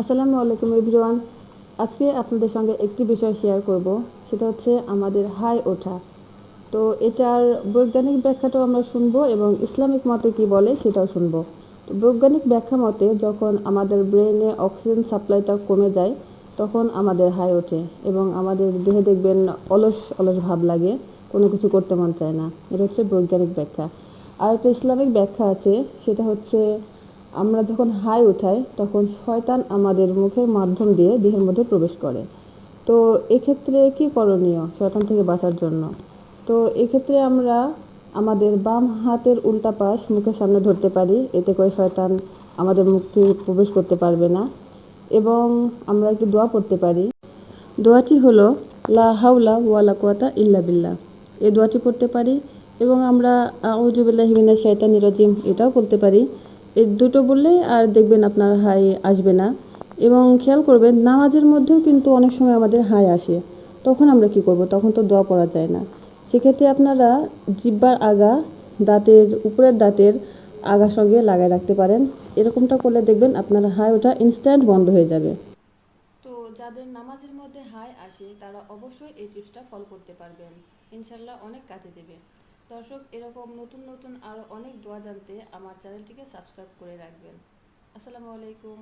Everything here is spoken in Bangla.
আসসালামু আলাইকুম এভরিওয়ান। আজকে আপনাদের সঙ্গে একটি বিষয় শেয়ার করব, সেটা হচ্ছে আমাদের হাই ওঠা। তো এটার বৈজ্ঞানিক ব্যাখ্যাটাও আমরা শুনব এবং ইসলামিক মতে কি বলে সেটাও শুনব। তো বৈজ্ঞানিক ব্যাখ্যা মতে যখন আমাদের ব্রেনে অক্সিজেন সাপ্লাইটা কমে যায়, তখন আমাদের হাই ওঠে এবং আমাদের দেহে দেখবেন অলস অলস ভাব লাগে, কোনো কিছু করতে মন চায় না। এটা হচ্ছে বৈজ্ঞানিক ব্যাখ্যা। আর একটা ইসলামিক ব্যাখ্যা আছে, সেটা হচ্ছে আমরা যখন হাই উঠাই, তখন শয়তান আমাদের মুখের মাধ্যম দিয়ে দেহের মধ্যে প্রবেশ করে। তো এক্ষেত্রে কি করণীয় শয়তান থেকে বাঁচার জন্য? তো এক্ষেত্রে আমরা আমাদের বাম হাতের উল্টা পাশ মুখের সামনে ধরতে পারি। এতে করে শয়তান আমাদের মুখ প্রবেশ করতে পারবে না এবং আমরা একটু দোয়া পড়তে পারি। দোয়াটি হলো, লা হাউলা ওয়ালা কুয়াতা ইল্লা বিল্লা এই দোয়াটি পড়তে পারি এবং আমরা আউজুবিল্লাহি মিনাশ শাইতানির রাজিম এটাও বলতে পারি। এই দুটো বললেই আর দেখবেন আপনার হাই আসবে না। এবং খেয়াল করবেন, নামাজের মধ্যেও কিন্তু অনেক সময় আমাদের হাই আসে। তখন আমরা কি করব? তখন তো দোয়া পড়া যায় না। সেক্ষেত্রে আপনারা জিব্বার আগা, দাঁতের, উপরের দাঁতের আগা সঙ্গে লাগায় রাখতে পারেন। এরকমটা করলে দেখবেন আপনার হাই ওটা ইনস্ট্যান্ট বন্ধ হয়ে যাবে। তো যাদের নামাজের মধ্যে হাই আসে, তারা অবশ্যই এই টিপসটা ফলো করতে পারবেন। ইনশাল্লাহ অনেক কাজে দেবে। দর্শক, এরকম নতুন নতুন আরও অনেক দোয়া জানতে আমার চ্যানেলটিকে সাবস্ক্রাইব করে রাখবেন। আসসালামু আলাইকুম।